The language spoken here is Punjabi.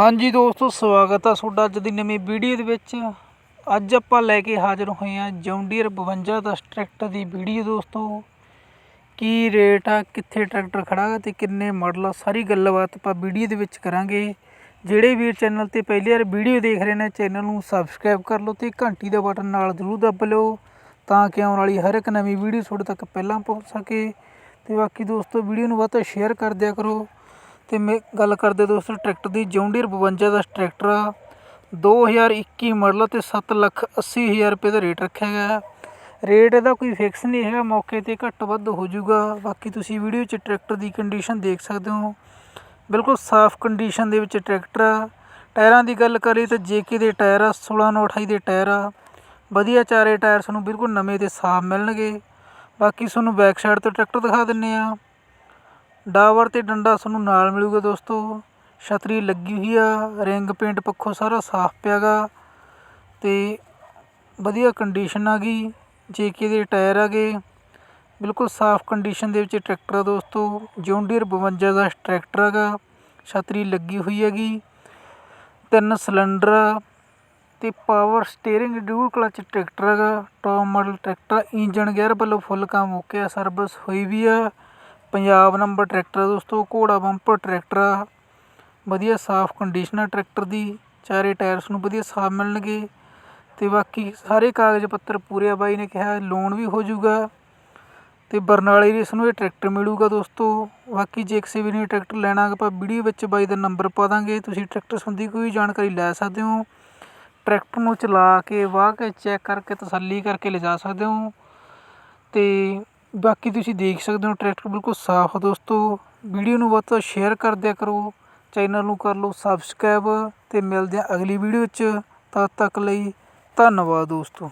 ਹਾਂਜੀ ਦੋਸਤੋ, ਸਵਾਗਤ ਆ ਤੁਹਾਡਾ ਅੱਜ ਦੀ ਨਵੀਂ ਵੀਡੀਓ ਦੇ ਵਿੱਚ। ਅੱਜ ਆਪਾਂ ਲੈ ਕੇ ਹਾਜ਼ਰ ਹੋਏ ਆ ਜੌਂਡੀਅਰ 52 ਦਾ ਟਰੈਕਟਰ ਦੀ ਵੀਡੀਓ ਦੋਸਤੋ। ਕੀ ਰੇਟ ਆ, ਕਿੱਥੇ ਟਰੈਕਟਰ ਖੜਾ ਗਾ ਤੇ ਕਿੰਨੇ ਮਾਡਲ ਆ, ਸਾਰੀ ਗੱਲਬਾਤ ਆਪਾਂ ਵੀਡੀਓ ਦੇ ਵਿੱਚ ਕਰਾਂਗੇ। ਜਿਹੜੇ ਵੀਰ ਚੈਨਲ ਤੇ ਪਹਿਲੀ ਵਾਰ ਵੀਡੀਓ ਦੇਖ ਰਹੇ ਨੇ, ਚੈਨਲ ਨੂੰ ਸਬਸਕ੍ਰਾਈਬ ਕਰ ਲਓ ਤੇ ਘੰਟੀ ਦਾ ਬਟਨ ਨਾਲ ਜ਼ਰੂਰ ਦੱਬ ਲਓ, ਤਾਂ ਕਿ ਆਉਣ ਵਾਲੀ ਹਰ ਇੱਕ ਨਵੀਂ ਵੀਡੀਓ ਤੁਹਾਡੇ ਤੱਕ ਪਹਿਲਾਂ ਪਹੁੰਚ ਸਕੇ। ਤੇ ਬਾਕੀ ਦੋਸਤੋ, ਵੀਡੀਓ ਨੂੰ ਵੱਧ ਤੋਂ ਸ਼ੇਅਰ ਕਰ ਦਿਆ ਕਰੋ। ਅਤੇ ਮੈਂ ਗੱਲ ਕਰਦੇ ਦੋਸਤੋ ਟਰੈਕਟਰ ਦੀ, ਜੌਂਡੀਅਰ 52 ਦਾ ਟਰੈਕਟਰ ਆ। 2021 ਮਾਡਲ ਅਤੇ ਸੱਤ ਲੱਖ 80 ਹਜ਼ਾਰ ਰੁਪਏ ਦਾ ਰੇਟ ਰੱਖਿਆ ਗਿਆ ਰੇਟ ਇਹਦਾ ਕੋਈ ਫਿਕਸ ਨਹੀਂ ਹੈਗਾ, ਮੌਕੇ ਤੇ ਘੱਟ ਵੱਧ ਹੋ ਜਾਊਗਾ। ਬਾਕੀ ਤੁਸੀਂ ਵੀਡੀਓ 'ਚ ਟਰੈਕਟਰ ਦੀ ਕੰਡੀਸ਼ਨ ਦੇਖ ਸਕਦੇ ਹੋ। ਬਿਲਕੁਲ ਸਾਫ਼ ਕੰਡੀਸ਼ਨ ਦੇ ਵਿੱਚ ਟਰੈਕਟਰ ਆ। ਟਾਇਰਾਂ ਦੀ ਗੱਲ ਕਰੀਏ ਤਾਂ ਜੇਕੇ ਦੇ ਟਾਇਰ ਆ 16 ਨੌ 28 ਦੇ ਟਾਇਰ ਆ। ਵਧੀਆ ਚਾਰੇ ਟਾਇਰ ਤੁਹਾਨੂੰ ਬਿਲਕੁਲ ਨਵੇਂ ਤੇ ਸਾਫ਼ ਮਿਲਣਗੇ। ਬਾਕੀ ਤੁਹਾਨੂੰ ਬੈਕ ਸਾਈਡ ਤੋਂ ਟਰੈਕਟਰ ਦਿਖਾ ਦਿੰਨੇ ਆ। ਡਾਵਰ ਅਤੇ ਡੰਡਾ ਤੁਹਾਨੂੰ ਨਾਲ ਮਿਲੂਗਾ ਦੋਸਤੋ। ਛਤਰੀ ਲੱਗੀ ਹੋਈ ਆ, ਰਿੰਗ ਪੇਂਟ ਪੱਖੋਂ ਸਾਰਾ ਸਾਫ਼ ਪਿਆ ਗਾ ਅਤੇ ਵਧੀਆ ਕੰਡੀਸ਼ਨ ਆ ਗਈ ਜੇਕੇ ਦੇ ਟਾਇਰ ਆਗੇ ਬਿਲਕੁਲ ਸਾਫ਼ ਕੰਡੀਸ਼ਨ ਦੇ ਵਿੱਚ ਟਰੈਕਟਰ ਆ ਦੋਸਤੋ, ਜੌਂਡੀਅਰ 52 ਦਾ ਟਰੈਕਟਰ ਹੈਗਾ ਛਤਰੀ ਲੱਗੀ ਹੋਈ ਹੈਗੀ। ਤਿੰਨ ਸਿਲੰਡਰ ਆ ਤੇ power steering dual clutch tractor ਹੈਗਾ top model tractor engine gear ਵੱਲੋਂ ਫੁੱਲ ਕੰਮ ਓਕੇ ਆ ਸਰਵਿਸ ਹੋਈ ਵੀ ਆ। ਪੰਜਾਬ ਨੰਬਰ ਟਰੈਕਟਰ ਆ ਦੋਸਤੋ, ਘੋੜਾ ਬੰਪਰ ਟਰੈਕਟਰ ਆ। ਵਧੀਆ ਸਾਫ਼ ਕੰਡੀਸ਼ਨ ਆ ਟਰੈਕਟਰ ਦੀ, ਚਾਰੇ ਟਾਇਰਸ ਨੂੰ ਵਧੀਆ ਸਾਫ਼ ਮਿਲਣਗੇ। ਅਤੇ ਬਾਕੀ ਸਾਰੇ ਕਾਗਜ਼ ਪੱਤਰ ਪੂਰੇ ਆ, ਬਾਈ ਨੇ ਕਿਹਾ ਲੋਨ ਵੀ ਹੋ ਜਾਊਗਾ। ਤੇ ਬਰਨਾਲੇ ਦੀ ਇਸ ਨੂੰ ਇਹ ਟਰੈਕਟਰ ਮਿਲੂਗਾ ਦੋਸਤੋ। ਬਾਕੀ ਜੇ ਕਿਸੇ ਵੀ ਨੇ ਟਰੈਕਟਰ ਲੈਣਾ ਆਪਾਂ ਵੀਡੀਓ ਵਿੱਚ ਬਾਈ ਦਾ ਨੰਬਰ ਪਾ ਦਾਂਗੇ। ਤੁਸੀਂ ਟਰੈਕਟਰ ਸੰਬੰਧੀ ਕੋਈ ਜਾਣਕਾਰੀ ਲੈ ਸਕਦੇ ਹੋ। ਟਰੈਕਟਰ ਨੂੰ ਚਲਾ ਕੇ, ਵਾਹ ਕੇ ਚੈੱਕ ਕਰਕੇ, ਤਸੱਲੀ ਕਰਕੇ ਲਿਜਾ ਸਕਦੇ ਹੋ। ਅਤੇ ਬਾਕੀ ਤੁਸੀਂ ਦੇਖ ਸਕਦੇ ਹੋ ਟਰੈਕਟਰ ਬਿਲਕੁਲ ਸਾਫ਼ ਦੋਸਤੋ। ਵੀਡੀਓ ਨੂੰ ਵੱਧ ਤੋਂ ਸ਼ੇਅਰ ਕਰ ਦਿਆ ਕਰੋ। ਚੈਨਲ ਨੂੰ ਕਰ ਲਓ ਸਬਸਕ੍ਰਾਈਬ ਅਤੇ ਮਿਲਦੇ ਆ ਅਗਲੀ ਵੀਡੀਓ 'ਚ। ਤਦ ਤੱਕ ਲਈ ਧੰਨਵਾਦ ਦੋਸਤੋ।